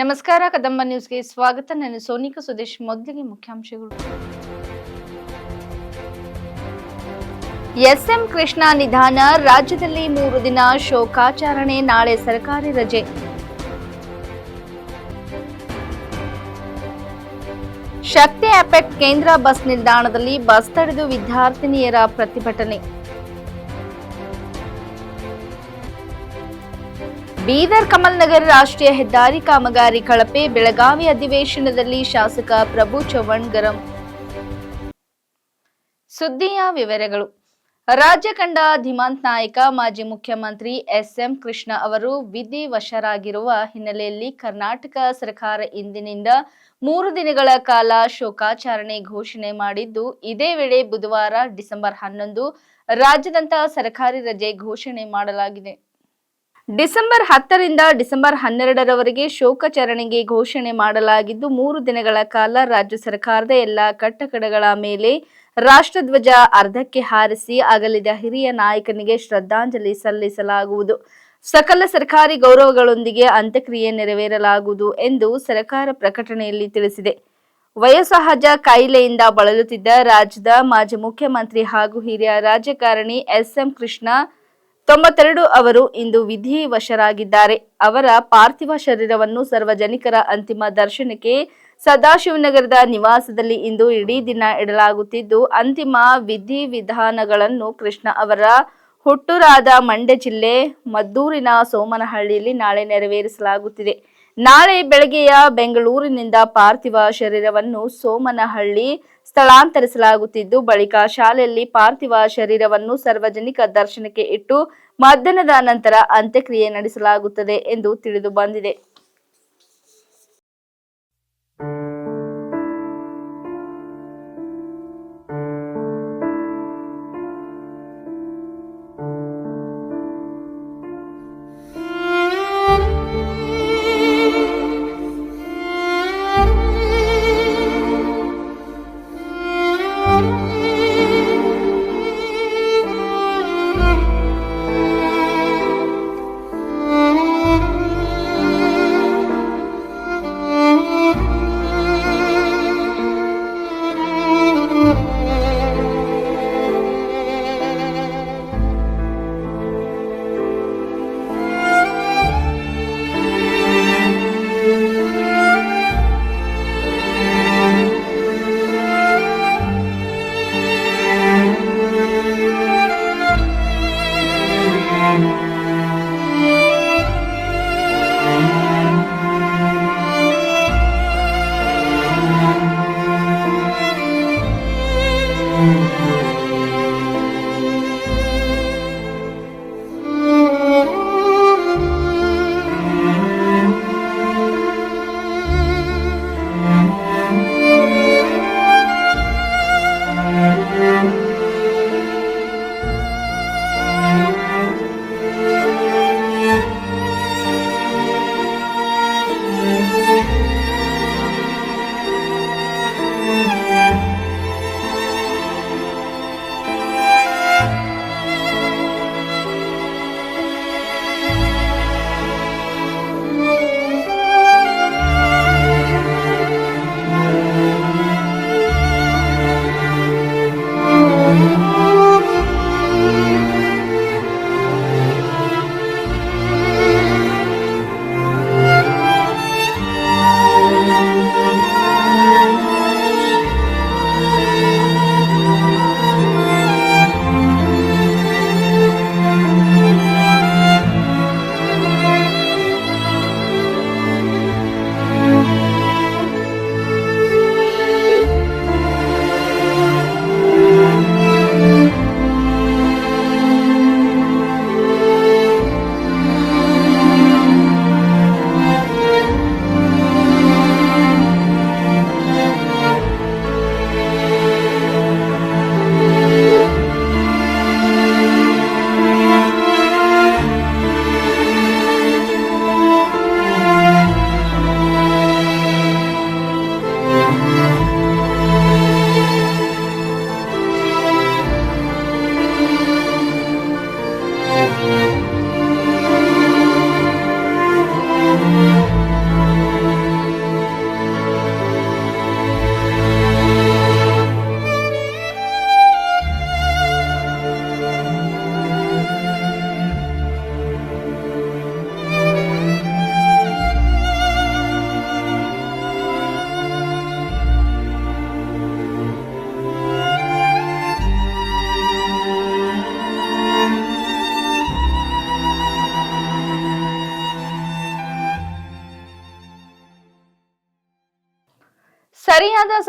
ನಮಸ್ಕಾರ, ಕದಂಬ ನ್ಯೂಸ್ಗೆ ಸ್ವಾಗತ. ನಾನು ಸೋನಿಕಾ ಸುದೇಶ್, ಮೊದಲಿಗೆ ಮುಖ್ಯಾಂಶಗಳು. ಎಸ್ಎಂ ಕೃಷ್ಣ ನಿಧಾನ, ರಾಜ್ಯದಲ್ಲಿ ಮೂರು ದಿನ ಶೋಕಾಚರಣೆ, ನಾಳೆ ಸರ್ಕಾರಿ ರಜೆ. ಶಕ್ತಿ ಅಪೆಕ್ಟ್ ಕೇಂದ್ರ ಬಸ್ ನಿಲ್ದಾಣದಲ್ಲಿ ಬಸ್ ತಡೆದು ವಿದ್ಯಾರ್ಥಿನಿಯರ ಪ್ರತಿಭಟನೆ. ಬೀದರ್ ಕಮಲ್ ನಗರ್ ರಾಷ್ಟ್ರೀಯ ಹೆದ್ದಾರಿ ಕಾಮಗಾರಿ ಕಳಪೆ, ಬೆಳಗಾವಿ ಅಧಿವೇಶನದಲ್ಲಿ ಶಾಸಕ ಪ್ರಭು ಚವ್ಹಾಣ್ ಗರಂ. ಸುದ್ದಿಯ ವಿವರಗಳು. ರಾಜ್ಯ ಕಂಡ ಧಿಮಾಂತ್ ನಾಯಕ, ಮಾಜಿ ಮುಖ್ಯಮಂತ್ರಿ ಎಸ್ಎಂ ಕೃಷ್ಣ ಅವರು ವಿಧಿವಶರಾಗಿರುವ ಹಿನ್ನೆಲೆಯಲ್ಲಿ ಕರ್ನಾಟಕ ಸರ್ಕಾರ ಇಂದಿನಿಂದ ಮೂರು ದಿನಗಳ ಕಾಲ ಶೋಕಾಚರಣೆ ಘೋಷಣೆ ಮಾಡಿದ್ದು, ಇದೇ ವೇಳೆ ಬುಧವಾರ ಡಿಸೆಂಬರ್ ಹನ್ನೊಂದು ರಾಜ್ಯದಂತ ಸರ್ಕಾರಿ ರಜೆ ಘೋಷಣೆ ಮಾಡಲಾಗಿದೆ. ಡಿಸೆಂಬರ್ ಹತ್ತರಿಂದ ಡಿಸೆಂಬರ್ ಹನ್ನೆರಡರವರೆಗೆ ಶೋಕಾಚರಣೆಗೆ ಘೋಷಣೆ ಮಾಡಲಾಗಿದ್ದು, ಮೂರು ದಿನಗಳ ಕಾಲ ರಾಜ್ಯ ಸರ್ಕಾರದ ಎಲ್ಲ ಕಟ್ಟಕಡಗಳ ಮೇಲೆ ರಾಷ್ಟ್ರಧ್ವಜ ಅರ್ಧಕ್ಕೆ ಹಾರಿಸಿ ಅಗಲಿದ ಹಿರಿಯ ನಾಯಕನಿಗೆ ಶ್ರದ್ಧಾಂಜಲಿ ಸಲ್ಲಿಸಲಾಗುವುದು. ಸಕಲ ಸರ್ಕಾರಿ ಗೌರವಗಳೊಂದಿಗೆ ಅಂತ್ಯಕ್ರಿಯೆ ನೆರವೇರಲಾಗುವುದು ಎಂದು ಸರ್ಕಾರ ಪ್ರಕಟಣೆಯಲ್ಲಿ ತಿಳಿಸಿದೆ. ವಯೋಸಹಜ ಕಾಯಿಲೆಯಿಂದ ಬಳಲುತ್ತಿದ್ದ ರಾಜ್ಯದ ಮಾಜಿ ಮುಖ್ಯಮಂತ್ರಿ ಹಾಗೂ ಹಿರಿಯ ರಾಜಕಾರಣಿ ಎಸ್ಎಂ ಕೃಷ್ಣ ತೊಂಬತ್ತೆರಡು ಅವರು ಇಂದು ವಿಧಿವಶರಾಗಿದ್ದಾರೆ. ಅವರ ಪಾರ್ಥಿವ ಶರೀರವನ್ನು ಸಾರ್ವಜನಿಕರ ಅಂತಿಮ ದರ್ಶನಕ್ಕೆ ಸದಾಶಿವನಗರದ ನಿವಾಸದಲ್ಲಿ ಇಂದು ಇಡೀ ದಿನ ಇಡಲಾಗುತ್ತಿದ್ದು, ಅಂತಿಮ ವಿಧಿವಿಧಾನಗಳನ್ನು ಕೃಷ್ಣ ಅವರ ಹುಟ್ಟೂರಾದ ಮಂಡ್ಯ ಜಿಲ್ಲೆ ಮದ್ದೂರಿನ ಸೋಮನಹಳ್ಳಿಯಲ್ಲಿ ನಾಳೆ ನೆರವೇರಿಸಲಾಗುತ್ತಿದೆ. ನಾಳೆ ಬೆಳಗ್ಗೆಯ ಬೆಂಗಳೂರಿನಿಂದ ಪಾರ್ಥಿವ ಶರೀರವನ್ನು ಸೋಮನಹಳ್ಳಿ ಸ್ಥಳಾಂತರಿಸಲಾಗುತ್ತಿದ್ದು, ಬಳಿಕ ಶಾಲೆಯಲ್ಲಿ ಪಾರ್ಥಿವ ಶರೀರವನ್ನು ಸಾರ್ವಜನಿಕ ದರ್ಶನಕ್ಕೆ ಇಟ್ಟು ಮಧ್ಯಾಹ್ನದ ನಂತರ ಅಂತ್ಯಕ್ರಿಯೆ ನಡೆಸಲಾಗುತ್ತದೆ ಎಂದು ತಿಳಿದು ಬಂದಿದೆ. oh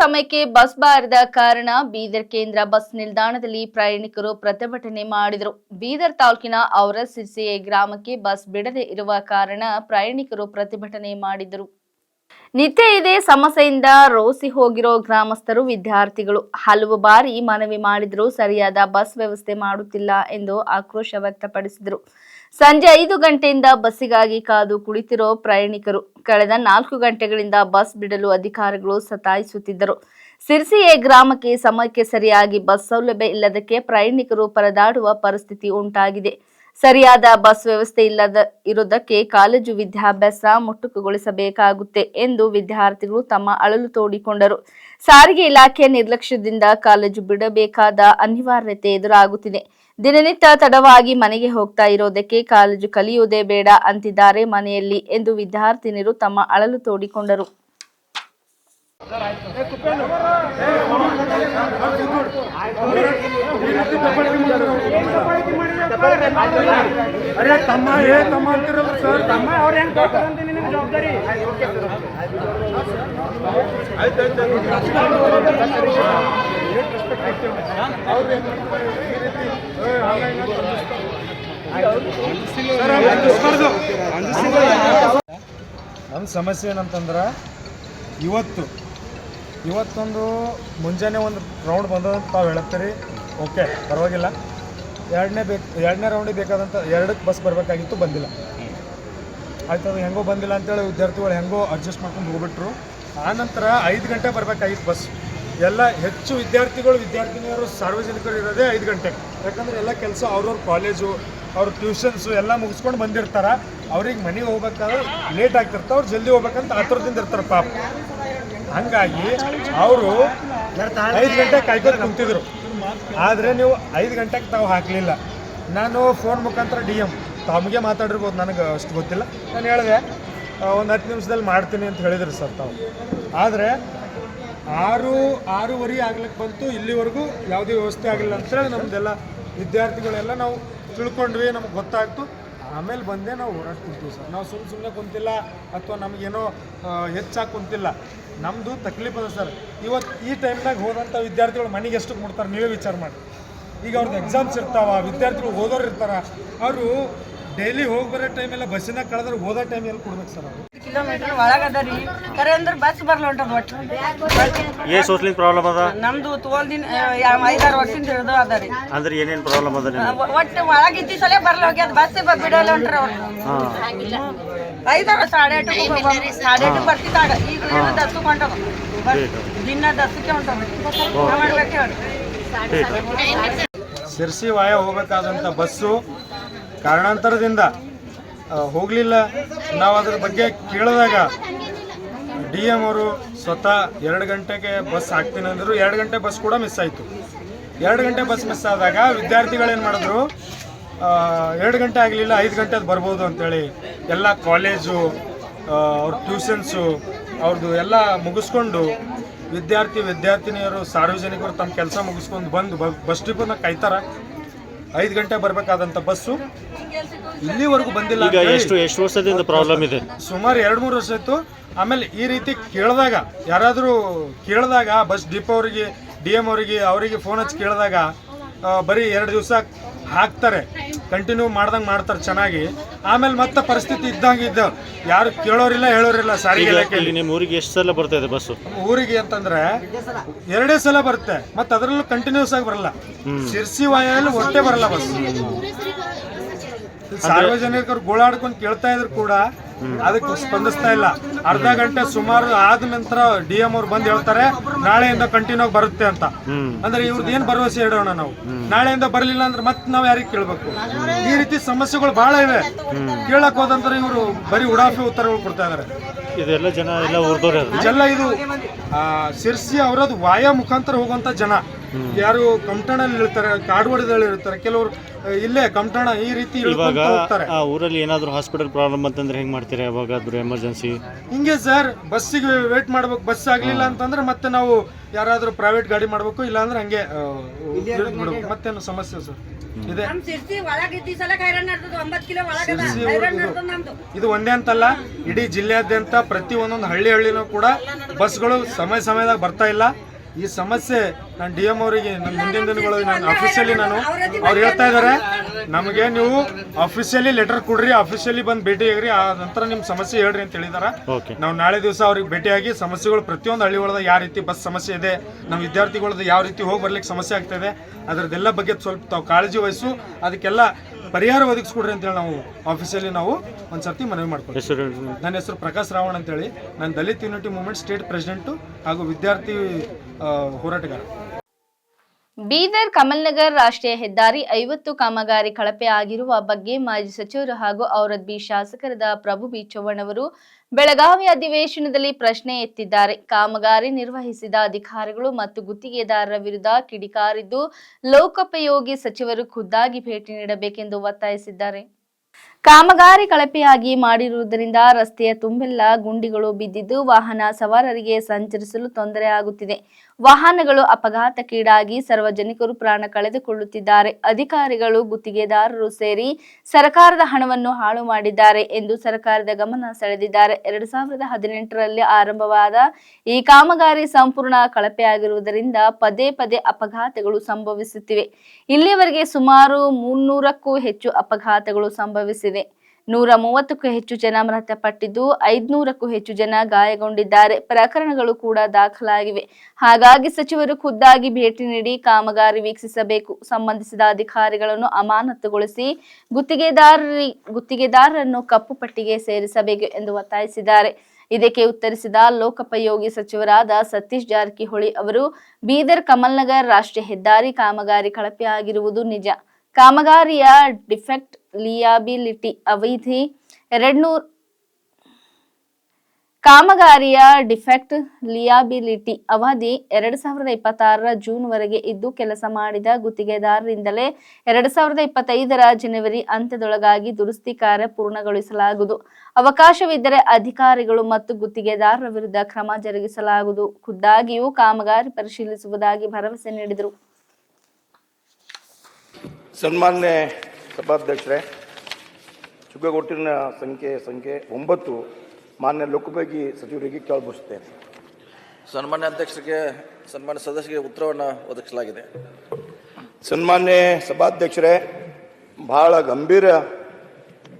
ಸಮಯಕ್ಕೆ ಬಸ್ ಬಾರದ ಕಾರಣ ಬೀದರ್ ಕೇಂದ್ರ ಬಸ್ ನಿಲ್ದಾಣದಲ್ಲಿ ಪ್ರಯಾಣಿಕರು ಪ್ರತಿಭಟನೆ ಮಾಡಿದರು. ಬೀದರ್ ತಾಲೂಕಿನ ಔರ ಗ್ರಾಮಕ್ಕೆ ಬಸ್ ಬಿಡದೆ ಇರುವ ಕಾರಣ ಪ್ರಯಾಣಿಕರು ಪ್ರತಿಭಟನೆ ಮಾಡಿದರು ನಿತ್ಯ ಇದೇ ಸಮಸ್ಯೆಯಿಂದ ರೋಸಿ ಹೋಗಿರೋ ಗ್ರಾಮಸ್ಥರು, ವಿದ್ಯಾರ್ಥಿಗಳು ಹಲವು ಬಾರಿ ಮನವಿ ಮಾಡಿದರೂ, ಸರಿಯಾದ ಬಸ್ ವ್ಯವಸ್ಥೆ ಮಾಡುತ್ತಿಲ್ಲ ಎಂದು ಆಕ್ರೋಶ ವ್ಯಕ್ತಪಡಿಸಿದರು. ಸಂಜೆ ಐದು ಗಂಟೆಯಿಂದ ಬಸ್ಸಿಗಾಗಿ ಕಾದು ಕುಳಿತಿರೋ ಪ್ರಯಾಣಿಕರು, ಕಳೆದ ನಾಲ್ಕು ಗಂಟೆಗಳಿಂದ ಬಸ್ ಬಿಡಲು ಅಧಿಕಾರಿಗಳು ಸತಾಯಿಸುತ್ತಿದ್ದರು. ಸಿರ್ಸಿಯೇ ಗ್ರಾಮಕ್ಕೆ ಸಮಯಕ್ಕೆ ಸರಿಯಾಗಿ ಬಸ್ ಸೌಲಭ್ಯ ಇಲ್ಲದಕ್ಕೆ ಪ್ರಯಾಣಿಕರು ಪರದಾಡುವ ಪರಿಸ್ಥಿತಿ ಉಂಟಾಗಿದೆ. ಸರಿಯಾದ ಬಸ್ ವ್ಯವಸ್ಥೆ ಇಲ್ಲದ ಇರುವುದಕ್ಕೆ ಕಾಲೇಜು ವಿದ್ಯಾಭ್ಯಾಸ ಮುಟ್ಟುಕುಗೊಳಿಸಬೇಕಾಗುತ್ತೆ ಎಂದು ವಿದ್ಯಾರ್ಥಿಗಳು ತಮ್ಮ ಅಳಲು ತೋಡಿಕೊಂಡರು. ಸಾರಿಗೆ ಇಲಾಖೆಯ ನಿರ್ಲಕ್ಷ್ಯದಿಂದ ಕಾಲೇಜು ಬಿಡಬೇಕಾದ ಅನಿವಾರ್ಯತೆ ಎದುರಾಗುತ್ತಿದೆ. ದಿನನಿತ್ಯ ತಡವಾಗಿ ಮನೆಗೆ ಹೋಗ್ತಾ ಇರೋದಕ್ಕೆ ಕಾಲೇಜು ಕಲಿಯುವುದೇ ಬೇಡ ಅಂತಿದ್ದಾರೆ ಮನೆಯಲ್ಲಿ ಎಂದು ವಿದ್ಯಾರ್ಥಿನಿಯರು ತಮ್ಮ ಅಳಲು ತೋಡಿಕೊಂಡರು. ಅರೆ ತಮ್ಮ ಏ ತಮ್ಮ ಅಂತಿರಲ್ಲ ಸರ್ ತಮ್ಮ ಅವ್ರು ಹೆಂಗ್ ಕೊಡ್ತಾರಂತ ನಿಮಗೆ ಜವಾಬ್ದಾರಿ ನಮ್ಮ ಸಮಸ್ಯೆ ಏನಂತಂದ್ರೆ, ಇವತ್ತು ಇವತ್ತೊಂದು ಮುಂಜಾನೆ ಒಂದು ರೌಂಡ್ ಬಂದದಂತ ತಾವು ಹೇಳತ್ತೀರಿ? ಓಕೆ ಪರವಾಗಿಲ್ಲ. ಎರಡನೇ ಬೇಕು ಎರಡನೇ ರೌಂಡಿಗೆ ಬೇಕಾದಂಥ ಎರಡಕ್ಕೆ ಬಸ್ ಬರಬೇಕಾಗಿತ್ತು, ಬಂದಿಲ್ಲ. ಆಯ್ತು, ಅದು ಹೆಂಗೋ ಬಂದಿಲ್ಲ ಅಂತೇಳಿ ವಿದ್ಯಾರ್ಥಿಗಳು ಹೆಂಗೋ ಅಡ್ಜಸ್ಟ್ ಮಾಡ್ಕೊಂಡು ಹೋಗ್ಬಿಟ್ರು. ಆನಂತರ ಐದು ಗಂಟೆ ಬರಬೇಕಾಗಿತ್ತು ಬಸ್ ಎಲ್ಲ ಹೆಚ್ಚು ವಿದ್ಯಾರ್ಥಿಗಳು, ವಿದ್ಯಾರ್ಥಿನಿಯರು, ಸಾರ್ವಜನಿಕರು ಇರೋದೇ ಐದು ಗಂಟೆ. ಯಾಕಂದ್ರೆ ಎಲ್ಲ ಕೆಲಸ ಅವ್ರವ್ರ ಕಾಲೇಜು ಅವ್ರ ಟ್ಯೂಷನ್ಸು ಎಲ್ಲ ಮುಗಿಸ್ಕೊಂಡು ಬಂದಿರ್ತಾರೆ. ಅವ್ರಿಗೆ ಮನೆಗೆ ಹೋಗ್ಬೇಕಾದ್ರೆ ಲೇಟ್ ಆಗ್ತಿರ್ತಾರೆ ಅವ್ರು ಜಲ್ದಿ ಹೋಗ್ಬೇಕಂತ ಆತುರದಿಂದ ಇರ್ತಾರೆ ಪಾಪ. ಹಂಗಾಗಿ ಅವರು ಐದು ಗಂಟೆಗೆ ಕಾಯ್ಕೊಂಡು ಕುಂತಿದ್ರು. ಆದರೆ ನೀವು ಐದು ಗಂಟೆಗೆ ತಾವು ಹಾಕಲಿಲ್ಲ. ನಾನು ಫೋನ್ ಮುಖಾಂತರ ಡಿ ಎಂ ತಮಗೆ ಮಾತಾಡಿರ್ಬೋದು, ನನಗೆ ಅಷ್ಟು ಗೊತ್ತಿಲ್ಲ. ನಾನು ಹೇಳಿದೆ ಒಂದು ಹತ್ತು ನಿಮಿಷದಲ್ಲಿ ಮಾಡ್ತೀನಿ ಅಂತ ಹೇಳಿದ್ರು ಸರ್ ತಾವು. ಆದರೆ ಆರು, ಆರೂವರೆ ಆಗ್ಲಿಕ್ಕೆ ಬಂತು, ಇಲ್ಲಿವರೆಗೂ ಯಾವುದೇ ವ್ಯವಸ್ಥೆ ಆಗಲಿಲ್ಲ ಅಂತೇಳಿ ನಮ್ಮದೆಲ್ಲ ವಿದ್ಯಾರ್ಥಿಗಳೆಲ್ಲ ನಾವು ತಿಳ್ಕೊಂಡ್ವಿ, ನಮ್ಗೆ ಗೊತ್ತಾಗ್ತು ಆಮೇಲೆ ಬಂದೇ ನಾವು ಹೋರಾಟ ಸರ್. ನಾವು ಸುಮ್ಮನೆ ಸುಮ್ಮನೆ ಕುಂತಿಲ್ಲ, ಅಥವಾ ನಮಗೇನೋ ಹೆಚ್ಚಾಗಿ ಕುಂತಿಲ್ಲ. ನಮ್ಮದು ತಕ್ಲೀಫ್ ಅದ ಸರ್. ಇವತ್ತು ಈ ಟೈಮ್ನಾಗ ಹೋದಂಥ ವಿದ್ಯಾರ್ಥಿಗಳು ಮನೆಗೆ ಎಷ್ಟು ಕೊಡ್ತಾರೆ ನೀವೇ ವಿಚಾರ ಮಾಡಿ. ಈಗ ಅವ್ರದ್ದು ಎಕ್ಸಾಮ್ಸ್ ಇರ್ತಾವ ವಿದ್ಯಾರ್ಥಿಗಳು ಓದೋರು ಇರ್ತಾರ. ಅವರು ಡೈಲಿ ಹೋಗಿ ಬರೋ ಟೈಮೆಲ್ಲ ಬಸ್ಸಿನಾಗ ಕಳೆದ್ರೆ ಹೋದ ಟೈಮ್ ಎಲ್ಲಿ ಕೊಡ್ಬೇಕು ಸರ್ ಅವರು? ಕಿಲೋಮೀಟರ್ ಒಳಗದ ರೀ. ಕರೆ ಅಂದ್ರೆ ಬಸ್ ಬರ್ಲ ಹೊಂಟದ ಒಟ್ಟು. ಏ ಸೋಸ್ಲಿಂಗ್ ಪ್ರಾಬ್ಲಮ್ ಅದ? ನಮ್ದು ತೋಲ್ ದಿನ ಐದಾರು ವರ್ಷದಿಂದ ಹಿಡಿದು ಅದ ರೀ. ಅಂದ್ರೆ ಏನೇನ್ ಪ್ರಾಬ್ಲಮ್ ಅದ ಒಟ್ಟು ಒಳಗೆ ಇದ್ದಿ ಸಲ ಬರ್ಲ ಹೋಗ್ಯದ ಬಸ್ ಬಿಡಲ್ಲ ಹೊಂಟ್ರ ಅವ್ರು. ಐದಾರು ಸಾಡೆ ಸಾಡೆ ಬರ್ತಿದ್ದಾಗ ಈಗ ಏನೋ ದಸಕ್ಕೆ ದಿನ ದಸಕ್ಕೆ ಸಿರ್ಸಿ ವಾಯ ಹೋಗಬೇಕಾದಂತ ಬಸ್ಸು ಕಾರಣಾಂತರದಿಂದ ಹೋಗಲಿಲ್ಲ. ನಾವು ಅದ್ರ ಬಗ್ಗೆ ಕೇಳಿದಾಗ ಡಿ ಎಂ ಅವರು ಸ್ವತಃ ಎರಡು ಗಂಟೆಗೆ ಬಸ್ ಹಾಕ್ತೀನಿ ಅಂದರು ಎರಡು ಗಂಟೆ ಬಸ್ ಕೂಡ ಮಿಸ್ ಆಯಿತು. ಎರಡು ಗಂಟೆ ಬಸ್ ಮಿಸ್ ಆದಾಗ ವಿದ್ಯಾರ್ಥಿಗಳೇನು ಮಾಡಿದ್ರು ಎರಡು ಗಂಟೆ ಆಗಲಿಲ್ಲ ಐದು ಗಂಟೆದು ಬರ್ಬೋದು ಅಂತೇಳಿ ಎಲ್ಲ ಕಾಲೇಜು ಅವ್ರ ಟ್ಯೂಷನ್ಸು ಅವ್ರದ್ದು ಎಲ್ಲ ಮುಗಿಸ್ಕೊಂಡು ವಿದ್ಯಾರ್ಥಿ ವಿದ್ಯಾರ್ಥಿನಿಯರು ಸಾರ್ವಜನಿಕರು ತಮ್ಮ ಕೆಲಸ ಮುಗಿಸ್ಕೊಂಡು ಬಂದು ಬಸ್ ಡಿಪೋನ ಕಾಯ್ತಾರ. ಐದು ಗಂಟೆ ಬರಬೇಕಾದಂಥ ಬಸ್ಸು ಇಲ್ಲಿವರೆಗೂ ಬಂದಿಲ್ಲ ಈಗ ಎಷ್ಟು ಎಷ್ಟು ವರ್ಷದಿಂದ ಪ್ರಾಬ್ಲಮ್ ಇದೆ? ಸುಮಾರು ಎರಡು ಮೂರು ವರ್ಷ ಇತ್ತು ಆಮೇಲೆ ಈ ರೀತಿ ಕೇಳಿದಾಗ ಯಾರಾದರೂ ಕೇಳಿದಾಗ ಬಸ್ ಡಿಪೋ ಅವರಿಗೆ ಡಿ ಎಂ ಅವರಿಗೆ ಅವರಿಗೆ ಫೋನ್ ಹಚ್ಚಿ ಕೇಳಿದಾಗ ಬರೀ ಎರಡು ದಿವಸ ಹಾಕ್ತಾರೆ. ಕಂಟಿನ್ಯೂ ಮಾಡ್ದಂಗೆ ಮಾಡ್ತಾರೆ ಚೆನ್ನಾಗಿ. ಆಮೇಲೆ ಮತ್ತೆ ಪರಿಸ್ಥಿತಿ ಇದ್ದಂಗೆ ಇದ್ದ. ಯಾರು ಕೇಳೋರಿಲ್ಲ ಹೇಳೋರಿಲ್ಲ ಸಾರಿಗೆ ಇಲಾಖೆಯಲ್ಲಿ. ನಿಮ್ಮ ಊರಿಗೆ ಎಷ್ಟು ಸಲ ಬರ್ತಾ ಇದೆ ಬಸ್ಸು? ಊರಿಗೆ ಅಂತಂದ್ರೆ ಎರಡೇ ಸಲ ಬರುತ್ತೆ ಮತ್ತೆ ಅದರಲ್ಲೂ ಕಂಟಿನ್ಯೂಸ್ ಆಗಿ ಬರಲ್ಲ. ಸಿರ್ಸಿ ವಾಯಲ್ಲಿ ಒಟ್ಟೆ ಬರಲ್ಲ ಬಸ್. ಸಾರ್ವಜನಿಕರು ಗೋಳಾಡ್ಕೊಂಡು ಕೇಳ್ತಾ ಇದ್ರು ಕೂಡ ಅದಕ್ಕೆ ಸ್ಪಂದಿಸ್ತಾ ಇಲ್ಲ. ಅರ್ಧ ಗಂಟೆ ಸುಮಾರು ಆದ ನಂತರ ಡಿ ಎಂ ಅವ್ರು ಬಂದು ಹೇಳ್ತಾರೆ ನಾಳೆಯಿಂದ ಕಂಟಿನ್ಯೂ ಆಗಿ ಬರುತ್ತೆ ಅಂತ. ಅಂದ್ರೆ ಇವ್ರದ್ದು ಏನ್ ಭರವಸೆ ಇಡೋಣ ನಾವು? ನಾಳೆಯಿಂದ ಬರಲಿಲ್ಲ ಅಂದ್ರೆ ಮತ್ತೆ ನಾವು ಯಾರಿಗೆ ಕೇಳ್ಬೇಕು? ಈ ರೀತಿ ಸಮಸ್ಯೆಗಳು ಬಹಳ ಇವೆ. ಕೇಳಕ್ ಹೋದಂದ್ರೆ ಇವರು ಬರೀ ಉಡಾಫಿ ಉತ್ತರಗಳು ಕೊಡ್ತಾ ಇದಾರೆ. ಇದೆಲ್ಲ ಜನ ಎಲ್ಲ ಇದು ಆ, ಸಿರ್ಸಿ ಅವರದ್ದು ವಾಯ ಮುಖಾಂತರ ಹೋಗುವಂತ ಜನ. ಯಾರು ಕಮಟಣಲ್ಲಿ ಇರ್ತಾರೆ ಕಾಡವಾಡದಲ್ಲಿ ಇರ್ತಾರೆ ಕೆಲವರು ಇಲ್ಲೇ ಕಮಟಣ ಈ ರೀತಿ ಇವಾಗ ಹೋಗ್ತಾರೆ. ಆ ಊರಲ್ಲಿ ಏನಾದರೂ ಹಾಸ್ಪಿಟಲ್ ಪ್ರಾಬ್ಲಮ್ ಅಂತಂದ್ರೆ ಹೆಂಗ್ ಮಾಡ್ತೀರಾ ಯಾವಾಗಾದ್ರೂ ಎಮರ್ಜೆನ್ಸಿ ಹಿಂಗೆ ಸರ್ ಬಸ್ಸಿಗೆ ವೇಟ್ ಮಾಡ್ಬೇಕು ಬಸ್ ಆಗ್ಲಿಲ್ಲ ಅಂತಂದ್ರೆ ಮತ್ತೆ ನಾವು ಯಾರಾದ್ರೂ ಪ್ರೈವೇಟ್ ಗಾಡಿ ಮಾಡ್ಬೇಕು ಇಲ್ಲ ಅಂದ್ರೆ ಹಂಗೆ ಬಿಡ್ಬೇಕು ಮತ್ತೇನು ಸಮಸ್ಯೆ ಸರ್? ಇದು. ಇದು. ಒಂದೇ ಅಂತಲ್ಲ ಇಡೀ ಜಿಲ್ಲೆಯಾದ್ಯಂತ ಪ್ರತಿ ಒಂದೊಂದು ಹಳ್ಳಿ ಹಳ್ಳಿನೂ ಕೂಡ ಬಸ್ಗಳು ಸಮಯ ಸಮಯದಾಗ ಬರ್ತಾ ಇಲ್ಲ. ಈ ಸಮಸ್ಯೆ ನಾನು ಡಿ ಎಂ ಅವರಿಗೆ ಮುಂದಿನ ದಿನಗಳು ನಾನು ಅಫಿಷಿಯಲಿ ನಾನು ಅವ್ರು ಹೇಳ್ತಾ ಇದ್ದಾರೆ. ನಮಗೆ ನೀವು ಅಫಿಷಿಯಲಿ ಲೆಟರ್ ಕೊಡ್ರಿ ಅಫಿಷಿಯಲಿ ಬಂದು ಭೇಟಿಯಾಗ್ರಿ ಆ ನಂತರ ನಿಮ್ಮ ಸಮಸ್ಯೆ ಹೇಳ್ರಿ ಅಂತ ಹೇಳಿದಾರೆ. ನಾವು ನಾಳೆ ದಿವಸ ಅವ್ರಿಗೆ ಭೇಟಿಯಾಗಿ ಸಮಸ್ಯೆಗಳು ಪ್ರತಿಯೊಂದು ಹಳ್ಳಿ ಒಳಗೆ ಯಾವ ರೀತಿ ಬಸ್ ಸಮಸ್ಯೆ ಇದೆ ನಮ್ಮ ವಿದ್ಯಾರ್ಥಿಗಳದ್ದು ಯಾವ ರೀತಿ ಹೋಗಿ ಬರ್ಲಿಕ್ಕೆ ಸಮಸ್ಯೆ ಆಗ್ತಾ ಇದೆ ಅದರದ್ದೆಲ್ಲ ಬಗ್ಗೆ ಸ್ವಲ್ಪ ತಾವು ಕಾಳಜಿ ವಹಿಸು. ಅದಕ್ಕೆಲ್ಲ ಪರಿಹಾರ ಒದಗಿಸ್ಕೊಡ್ರಿ ಅಂತೇಳಿ ನಾವು ಆಫೀಸಲ್ಲಿ ನಾವು ಒಂದು ಸರ್ತಿ ಮನವಿ ಮಾಡ್ಕೊಳ್ತೀವಿ. ನನ್ನ ಹೆಸರು ಪ್ರಕಾಶ್ ರಾವಣ್ ಅಂತೇಳಿ. ನಾನು Dalit unity movement state president ಹಾಗೂ ವಿದ್ಯಾರ್ಥಿ ಹೋರಾಟಗಾರ. ಬೀದರ್ ಕಮಲ್ನಗರ್ ರಾಷ್ಟ್ರೀಯ ಹೆದ್ದಾರಿ ಐವತ್ತು ಕಾಮಗಾರಿ ಕಳಪೆ ಆಗಿರುವ ಬಗ್ಗೆ ಮಾಜಿ ಸಚಿವರು ಹಾಗೂ ಔರದ್ ಬಿ ಶಾಸಕರಾದ ಪ್ರಭು ಬಿ ಅವರು ಬೆಳಗಾವಿ ಅಧಿವೇಶನದಲ್ಲಿ ಪ್ರಶ್ನೆ ಎತ್ತಿದ್ದಾರೆ. ಕಾಮಗಾರಿ ನಿರ್ವಹಿಸಿದ ಅಧಿಕಾರಿಗಳು ಮತ್ತು ಗುತ್ತಿಗೆದಾರರ ವಿರುದ್ಧ ಕಿಡಿಕಾರಿದ್ದು ಲೋಕೋಪಯೋಗಿ ಸಚಿವರು ಖುದ್ದಾಗಿ ಭೇಟಿ ನೀಡಬೇಕೆಂದು ಒತ್ತಾಯಿಸಿದ್ದಾರೆ. ಕಾಮಗಾರಿ ಕಳಪೆಯಾಗಿ ಮಾಡಿರುವುದರಿಂದ ರಸ್ತೆಯ ತುಂಬೆಲ್ಲ, ಗುಂಡಿಗಳು ಬಿದ್ದಿದ್ದು ವಾಹನ ಸವಾರರಿಗೆ ಸಂಚರಿಸಲು ತೊಂದರೆ ಆಗುತ್ತಿದೆ. ವಾಹನಗಳು ಅಪಘಾತಕ್ಕೀಡಾಗಿ ಸಾರ್ವಜನಿಕರು ಪ್ರಾಣ ಕಳೆದುಕೊಳ್ಳುತ್ತಿದ್ದಾರೆ. ಅಧಿಕಾರಿಗಳು, ಗುತ್ತಿಗೆದಾರರು ಸೇರಿ ಸರ್ಕಾರದ ಹಣವನ್ನು ಹಾಳು ಮಾಡಿದ್ದಾರೆ ಎಂದು ಸರ್ಕಾರದ ಗಮನ ಸೆಳೆದಿದ್ದಾರೆ. ಎರಡು ಸಾವಿರದ ಹದಿನೆಂಟರಲ್ಲಿ ಆರಂಭವಾದ ಈ ಕಾಮಗಾರಿ ಸಂಪೂರ್ಣ ಕಳಪೆಯಾಗಿರುವುದರಿಂದ ಪದೇ ಪದೇ ಅಪಘಾತಗಳು ಸಂಭವಿಸುತ್ತಿವೆ. ಇಲ್ಲಿಯವರೆಗೆ ಸುಮಾರು ಮುನ್ನೂರಕ್ಕೂ ಹೆಚ್ಚು ಅಪಘಾತಗಳು ಸಂಭವಿಸಿವೆ. ನೂರ ಮೂವತ್ತಕ್ಕೂ ಹೆಚ್ಚು ಜನ ಮೃತಪಟ್ಟಿದ್ದು, ಐದ್ನೂರಕ್ಕೂ ಹೆಚ್ಚು ಜನ ಗಾಯಗೊಂಡಿದ್ದಾರೆ. ಪ್ರಕರಣಗಳು ಕೂಡ ದಾಖಲಾಗಿವೆ. ಹಾಗಾಗಿ ಸಚಿವರು ಖುದ್ದಾಗಿ ಭೇಟಿ ನೀಡಿ ಕಾಮಗಾರಿ ವೀಕ್ಷಿಸಬೇಕು. ಸಂಬಂಧಿಸಿದ ಅಧಿಕಾರಿಗಳನ್ನು ಅಮಾನತುಗೊಳಿಸಿ ಗುತ್ತಿಗೆದಾರರಿ, ಗುತ್ತಿಗೆದಾರರನ್ನು ಕಪ್ಪು ಪಟ್ಟಿಗೆ ಸೇರಿಸಬೇಕು ಎಂದು ಒತ್ತಾಯಿಸಿದ್ದಾರೆ. ಇದಕ್ಕೆ ಉತ್ತರಿಸಿದ ಲೋಕೋಪಯೋಗಿ ಸಚಿವರಾದ ಸತೀಶ್ ಜಾರಕಿಹೊಳಿ ಅವರು, ಬೀದರ್ ಕಮಲ್ನಗರ್ ರಾಷ್ಟ್ರೀಯ ಹೆದ್ದಾರಿ ಕಾಮಗಾರಿ ಕಳಪೆ ನಿಜ. ಕಾಮಗಾರಿಯ ಡಿಫೆಕ್ಟ್ ಲಿಯಾಬಿಲಿಟಿ ಅವಧಿ ಎರಡ್ನೂರ್ ಕಾಮಗಾರಿಯ ಡಿಫೆಕ್ಟ್ ಲಿಯಾಬಿಲಿಟಿ ಅವಧಿ ಎರಡ್ ಸಾವಿರದ ಇಪ್ಪತ್ತಾರರ ಜೂನ್ ವರೆಗೆ ಇದ್ದು ಕೆಲಸ ಮಾಡಿದ ಗುತ್ತಿಗೆದಾರರಿಂದಲೇ ಎರಡ್ ಸಾವಿರದ ಇಪ್ಪತ್ತೈದರ ಜನವರಿ ಅಂತ್ಯದೊಳಗಾಗಿ ದುರಸ್ತಿ ಕಾರ್ಯ ಪೂರ್ಣಗೊಳಿಸಲಾಗುವುದು. ಅವಕಾಶವಿದ್ದರೆ ಅಧಿಕಾರಿಗಳು ಮತ್ತು ಗುತ್ತಿಗೆದಾರರ ವಿರುದ್ಧ ಕ್ರಮ ಜರುಗಿಸಲಾಗುವುದು. ಖುದ್ದಾಗಿಯೂ ಕಾಮಗಾರಿ ಪರಿಶೀಲಿಸುವುದಾಗಿ ಭರವಸೆ ನೀಡಿದರು. ಸನ್ಮಾನ್ಯ ಸಭಾಧ್ಯಕ್ಷರೇ ಚುಕ್ಕಗೊಟ್ಟಿನ ಸಂಖ್ಯೆ ಸಂಖ್ಯೆ ಒಂಬತ್ತು ಮಾನ್ಯ ಲೋಕೋಪಯೋಗಿ ಸಚಿವರಿಗೆ ಕೇಳಬಯಸುತ್ತೇನೆ. ಸನ್ಮಾನ್ಯ ಅಧ್ಯಕ್ಷರಿಗೆ ಸನ್ಮಾನ್ಯ ಸದಸ್ಯರಿಗೆ ಉತ್ತರವನ್ನು ಒದಗಿಸಲಾಗಿದೆ. ಸನ್ಮಾನ್ಯ ಸಭಾಧ್ಯಕ್ಷರೇ ಬಹಳ ಗಂಭೀರ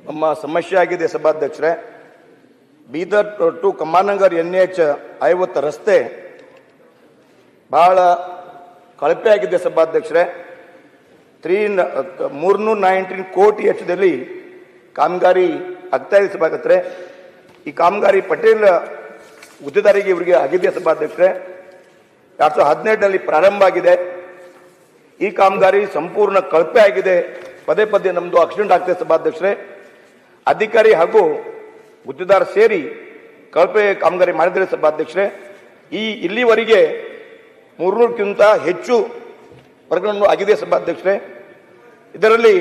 ನಮ್ಮ ಸಮಸ್ಯೆ ಆಗಿದೆ ಸಭಾಧ್ಯಕ್ಷರೇ. Bidar to Kamanagar N H ಐವತ್ತು ರಸ್ತೆ ಬಹಳ ಕಳಪೆ ಆಗಿದೆ ಸಭಾಧ್ಯಕ್ಷರೇ. ತ್ರೀ ಮೂರ್ನೂರ ನೈನ್ಟೀನ್ ಕೋಟಿ ವೆಚ್ಚದಲ್ಲಿ ಕಾಮಗಾರಿ ಆಗ್ತಾ ಸಭಾಧ್ಯಕ್ಷರೇ. ಈ ಕಾಮಗಾರಿ ಪಟೇಲ್ ಹುದ್ದೆದಾರಿಗೆ ಇವರಿಗೆ ಆಗಿದೆ ಸಭಾಧ್ಯಕ್ಷರೇ. ಎರಡು ಸಾವಿರದ ಹದಿನೆಂಟರಲ್ಲಿ ಪ್ರಾರಂಭ ಆಗಿದೆ. ಈ ಕಾಮಗಾರಿ ಸಂಪೂರ್ಣ ಕಳಪೆ ಆಗಿದೆ. ಪದೇ ಪದೇ ನಮ್ಮದು ಆಕ್ಸಿಡೆಂಟ್ ಆಗ್ತದೆ ಸಭಾಧ್ಯಕ್ಷರೇ. ಅಧಿಕಾರಿ ಹಾಗೂ ಗುತ್ತಿದಾರ ಸೇರಿ ಕಳಪೆ ಕಾಮಗಾರಿ ಮಾಡಿದರೆ ಸಭಾಧ್ಯಕ್ಷರೇ. ಈ ಇಲ್ಲಿವರೆಗೆ ಮೂರ್ನೂರಕ್ಕಿಂತ ಹೆಚ್ಚು ಪ್ರಕರಣಗಳು ಆಗಿದೆ ಸಭಾಧ್ಯಕ್ಷರೇ. ಇದರಲ್ಲಿ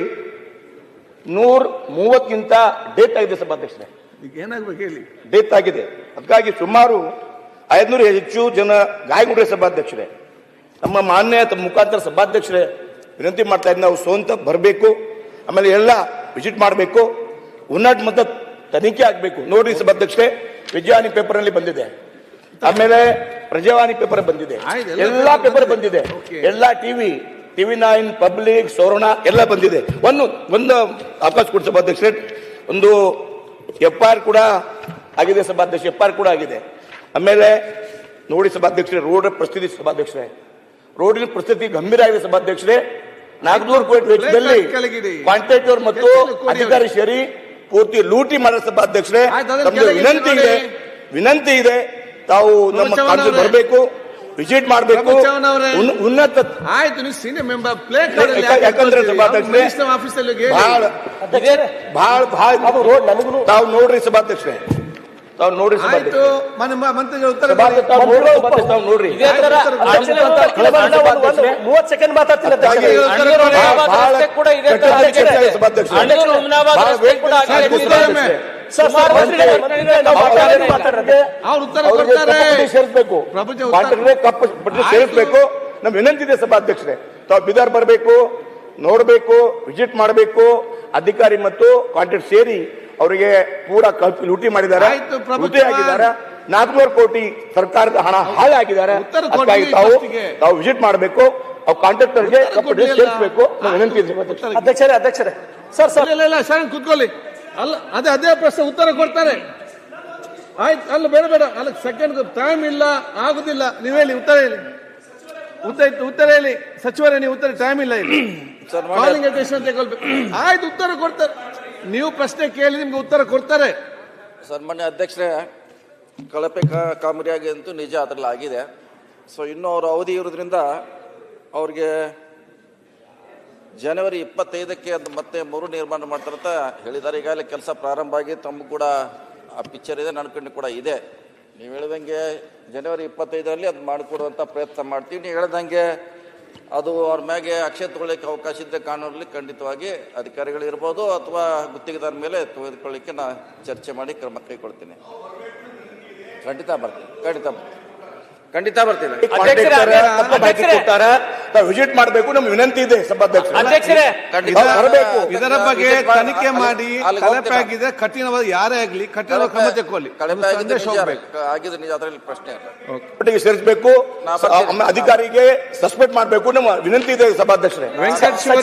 ನೂರ ಮೂವತ್ತಕ್ಕಿಂತ ಡೇತ್ ಆಗಿದೆ ಸಭಾಧ್ಯಕ್ಷರೇ ಏನಾಗ್ಬೇಕು ಹೇಳಿ? ಡೆತ್ ಆಗಿದೆ. ಅದಕ್ಕಾಗಿ ಸುಮಾರು ಐದುನೂರು ಹೆಚ್ಚು ಜನ ಗಾಯಗೊಂಡ್ರೆ ಸಭಾಧ್ಯಕ್ಷರೇ ನಮ್ಮ ಮಾನ್ಯ ತಮ್ಮ ಮುಖಾಂತರ ಸಭಾಧ್ಯಕ್ಷರೇ ವಿನಂತಿ ಮಾಡ್ತಾ ಇದ್ದೀನಿ ನಾವು ಸ್ವಂತ ಬರಬೇಕು ಆಮೇಲೆ ಎಲ್ಲ ವಿಸಿಟ್ ಮಾಡಬೇಕು ಉನ್ನತ ಮತ್ತು ತನಿಖೆ ಆಗಬೇಕು. ನೋಡಿ ಸಭಾಧ್ಯಕ್ಷರೇ ವಿಜಯವಾಣಿ ಪೇಪರ್ನಲ್ಲಿ ಬಂದಿದೆ. ಆಮೇಲೆ ಪ್ರಜಾವಾಣಿ ಪೇಪರ್ ಬಂದಿದೆ. ಎಲ್ಲ ಪೇಪರ್. ಬಂದಿದೆ. ಎಲ್ಲಾ ಟಿವಿ ಟಿವಿ ನೈನ್ ಪಬ್ಲಿಕ್ ಸೋರಣ ಎಲ್ಲ ಬಂದಿದೆ. ಒಂದು ಒಂದು ಅವಕಾಶ ಕೊಡಿ ಸಭಾಧ್ಯಕ್ಷರೇ. ಒಂದು ಎಫ್ ಆರ್ ಕೂಡ ಆಗಿದೆ ಸಭಾಧ್ಯಕ್ಷ ಎಫ್ ಆರ್ ಕೂಡ ಆಗಿದೆ. ಆಮೇಲೆ ನೋಡಿ ಸಭಾಧ್ಯಕ್ಷರೇ ರೋಡ್ ಪರಿಸ್ಥಿತಿ ಸಭಾಧ್ಯಕ್ಷರೇ. ರೋಡಿನ ಪರಿಸ್ಥಿತಿ ಗಂಭೀರ ಆಗಿದೆ ಸಭಾಧ್ಯಕ್ಷರೇ. ನಾಲ್ಕುನೂರು ಕೋಟಿ ವೆಚ್ಚದಲ್ಲಿ. ಕಾಂಟ್ರಾಕ್ಟರ್ ಮತ್ತು ಅಧಿಕಾರಿ ಸೇರಿ ಪೂರ್ತಿ ಲೂಟಿ ಮಾಡೋ ಸಭಾಧ್ಯಕ್ಷರೇ. ವಿನಂತಿ ಇದೆ. ವಿನಂತಿ ಇದೆ. ತಾವು ನಮ್ಮ ಕಾಲೇಜ್ ಬರಬೇಕು. ವಿಸಿಟ್ ಮಾಡಬೇಕು ಉನ್ನತ ಆಯ್ತು ನೀವು ಸೀನಿಯರ್ ಮೆಂಬರ್ ಪ್ಲೇ ಯಾಕ- ಯಾಕಂದ್ರೆ ಆಫೀಸಲ್ಲಿ ಬಹಳ ಬಹಳ ಬಹಳ ತಾವು ನೋಡ್ರಿ ಸಭಾಧ್ಯಕ್ಷರೇ ತಾವು ನೋಡ್ರಿ ಆಯ್ತು ಮಂತ್ರಿಗಳ ಉತ್ತರ ಸಭಾಧ್ಯಕ್ಷ ತಾವು ನೋಡ್ರಿ ಸಭಾಧ್ಯಕ್ಷ ಮೂವತ್ತು ಸೆಕೆಂಡ್ ಮಾತಾಡ್ತೀನಿ ಸೇರಿಸ್ಬೇಕು ಕಪ್ಪು ಪಟ್ಟಿ ನಮ್ ವಿನಂತಿ ಇದೆ ಸಭಾಧ್ಯಕ್ಷರೇ. ತಾವು ಬಿದಾರ್ ಬರಬೇಕು ನೋಡಬೇಕು ವಿಸಿಟ್ ಮಾಡಬೇಕು. ಅಧಿಕಾರಿ ಮತ್ತು ಕಾಂಟ್ರಾಕ್ಟ್ ಸೇರಿ ಅವರಿಗೆ ಪೂರ ಕಲ್ಪಿ ಲೂಟಿ ಮಾಡಿದ್ದಾರೆ. ಆಗಿದ್ದಾರೆ. ನಾಲ್ಕುನೂರು ಕೋಟಿ ಸರ್ಕಾರದ ಹಣ ಹಾಳು ಹಾಕಿದ್ದಾರೆ ಉತ್ತರ ಕೊಡ್ಲಿ ತಾವು. ತಾವು ವಿಸಿಟ್ ಮಾಡಬೇಕು. ಅವ್ರು ಕಾಂಟ್ರಾಕ್ಟರ್ಗೆ. ಸೇರಿಸಬೇಕು. ವಿನಂತಿ ಅಧ್ಯಕ್ಷರೇ ಅಧ್ಯಕ್ಷರೇ. Sir sir. ಕುತ್ಕೊಳ್ಳಿ ಇಲ್ಲ ಶರಣ್ ಕೂತ್ಕೊಳ್ಳಿ. ಅಲ್ಲ ಅದೇ ಅದೇ ಪ್ರಶ್ನೆ ಉತ್ತರ ಕೊಡ್ತಾರೆ. ಆಯ್ತು ಅಲ್ಲ ಬೇಡ ಬೇಡ. ಅಲ್ಲ ಸೆಕೆಂಡ್ ಟೈಮ್ ಇಲ್ಲ ಆಗುದಿಲ್ಲ. ನೀವು ಹೇಳಿ ಉತ್ತರ ಹೇಳಿ. ಉತ್ತರ ಉತ್ತರ ಹೇಳಿ. ಸಚಿವರೇ ನೀವು ಉತ್ತರ ಟೈಮ್ ಇಲ್ಲ ಇಲ್ಲಿ ಕಾಲಿಂಗ್ ಅಟೆನ್ಷನ್ ತಗೊಳ್ಬೇಕು ಆಯ್ತು ಉತ್ತರ ಕೊಡ್ತಾರೆ. ನೀವು ಪ್ರಶ್ನೆ ಕೇಳಿ ನಿಮ್ಗೆ ಉತ್ತರ ಕೊಡ್ತಾರೆ. ಸನ್ಮಾನ್ಯ ಅಧ್ಯಕ್ಷರೇ ಕಳಪೆ ಕಾ- ಕಾಮಗಾರಿ ಅಂತೂ ನಿಜ ಅದರಲ್ಲಿ ಆಗಿದೆ ಸೊ ಇನ್ನೂ ಅವರ ಅವಧಿ ಇರೋದ್ರಿಂದ ಅವ್ರಿಗೆ ಜನವರಿ ಇಪ್ಪತ್ತೈದಕ್ಕೆ ಅದು ಮತ್ತೆ ಮರು ನಿರ್ಮಾಣ ಮಾಡ್ತಾರಂತ ಹೇಳಿದ್ದಾರೆ. ಈಗಾಗಲೇ ಕೆಲಸ ಪ್ರಾರಂಭ ಆಗಿ ತಮ್ಮ ಕೂಡ ಆ ಪಿಕ್ಚರ್ ಇದೆ ನನ್ನ ಕಣ್ಣು ಕೂಡ ಇದೆ. ನೀವು ಹೇಳ್ದಂಗೆ ಜನವರಿ ಇಪ್ಪತ್ತೈದರಲ್ಲಿ ಅದು ಮಾಡಿಕೊಡುವಂಥ ಪ್ರಯತ್ನ ಮಾಡ್ತೀವಿ. ನೀವು ಹೇಳ್ದಂಗೆ ಅದು ಅವ್ರ ಮ್ಯಾಗೆ ಅಕ್ಷಯ ತಗೊಳ್ಳಿಕ್ಕೆ ಅವಕಾಶ ಇದ್ದ ಕಾನೂನಲ್ಲಿ ಖಂಡಿತವಾಗಿ ಅಧಿಕಾರಿಗಳಿರ್ಬೋದು ಅಥವಾ ಗುತ್ತಿಗೆದಾರ ಮೇಲೆ ತೆಗೆದುಕೊಳ್ಳಿಕ್ಕೆ ನಾನು ಚರ್ಚೆ ಮಾಡಿ ಕ್ರಮ ಕೈಗೊಳ್ತೀನಿ. ಖಂಡಿತ ಬರ್ತೀನಿ. ಖಂಡಿತ ಬರ್ತೀನಿ. ಖಂಡಿತ ಬರ್ತೀನಿ. ವಿಸಿಟ್ ಮಾಡಬೇಕು ನಮ್ಗೆ ವಿನಂತಿ ಇದೆ ಸಭಾಧ್ಯಕ್ಷರೇ. ಖಂಡಿತ. ಬರಬೇಕು. ಇದರ ಬಗ್ಗೆ ತನಿಖೆ ಮಾಡಿ ಕಳಪೆ ಆಗಿದೆ ಕಠಿಣವಾದ ಯಾರೇ ಆಗ್ಲಿ ಕಠಿಣ ಕ್ರಮ ಅದರಲ್ಲಿ ಪ್ರಶ್ನೆ ಸೇರಿಸಬೇಕು. ಅಧಿಕಾರಿಗೆ ಸಸ್ಪೆಂಡ್ ಮಾಡಬೇಕು ನಮ್ಮ ವಿನಂತಿ ಇದೆ ಸಭಾಧ್ಯಕ್ಷರೇ. ವೆಂಕಟೇಶ್ವರ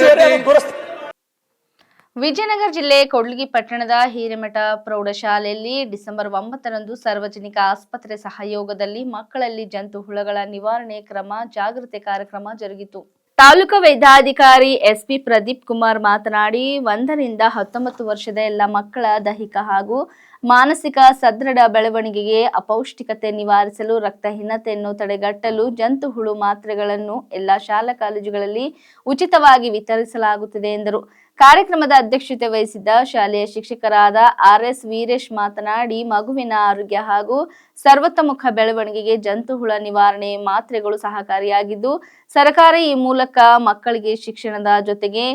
ವಿಜಯನಗರ ಜಿಲ್ಲೆ ಕೊಡ್ಲಿಗಿ ಪಟ್ಟಣದ ಹಿರೇಮಠ ಪ್ರೌಢಶಾಲೆಯಲ್ಲಿ ಡಿಸೆಂಬರ್ ಒಂಬತ್ತರಂದು ಸಾರ್ವಜನಿಕ ಆಸ್ಪತ್ರೆ ಸಹಯೋಗದಲ್ಲಿ ಮಕ್ಕಳಲ್ಲಿ ಜಂತು ಹುಳಗಳ ನಿವಾರಣೆ ಕ್ರಮ, ಜಾಗೃತಿ ಕಾರ್ಯಕ್ರಮ ಜರುಗಿತು. ತಾಲೂಕು ವೈದ್ಯಾಧಿಕಾರಿ ಎಸ್ಪಿ ಪ್ರದೀಪ್ ಕುಮಾರ್ ಮಾತನಾಡಿ, ಒಂದರಿಂದ ಹತ್ತೊಂಬತ್ತು ವರ್ಷದ ಎಲ್ಲ ಮಕ್ಕಳ ದೈಹಿಕ ಹಾಗೂ ಮಾನಸಿಕ ಸದೃಢ ಬೆಳವಣಿಗೆಗೆ ಅಪೌಷ್ಟಿಕತೆ ನಿವಾರಿಸಲು, ರಕ್ತಹೀನತೆಯನ್ನು ತಡೆಗಟ್ಟಲು ಜಂತು ಹುಳು ಮಾತ್ರೆಗಳನ್ನು ಎಲ್ಲ ಶಾಲಾ ಕಾಲೇಜುಗಳಲ್ಲಿ ಉಚಿತವಾಗಿ ವಿತರಿಸಲಾಗುತ್ತಿದೆ ಎಂದರು. ಕಾರ್ಯಕ್ರಮದ ಅಧ್ಯಕ್ಷತೆ ವಹಿಸಿದ್ದ ಶಾಲೆಯ ಶಿಕ್ಷಕರಾದ ಆರ್ ಎಸ್ ವೀರೇಶ್ ಮಾತನಾಡಿ, ಮಗುವಿನ ಆರೋಗ್ಯ ಹಾಗೂ ಸರ್ವತೋಮುಖ ಬೆಳವಣಿಗೆಗೆ ಜಂತುಹುಳ ನಿವಾರಣೆ ಮಾತ್ರೆಗಳು ಸಹಕಾರಿಯಾಗಿದ್ದು, ಸರ್ಕಾರ ಈ ಮೂಲಕ ಮಕ್ಕಳಿಗೆ ಶಿಕ್ಷಣದ ಜೊತೆಗೆ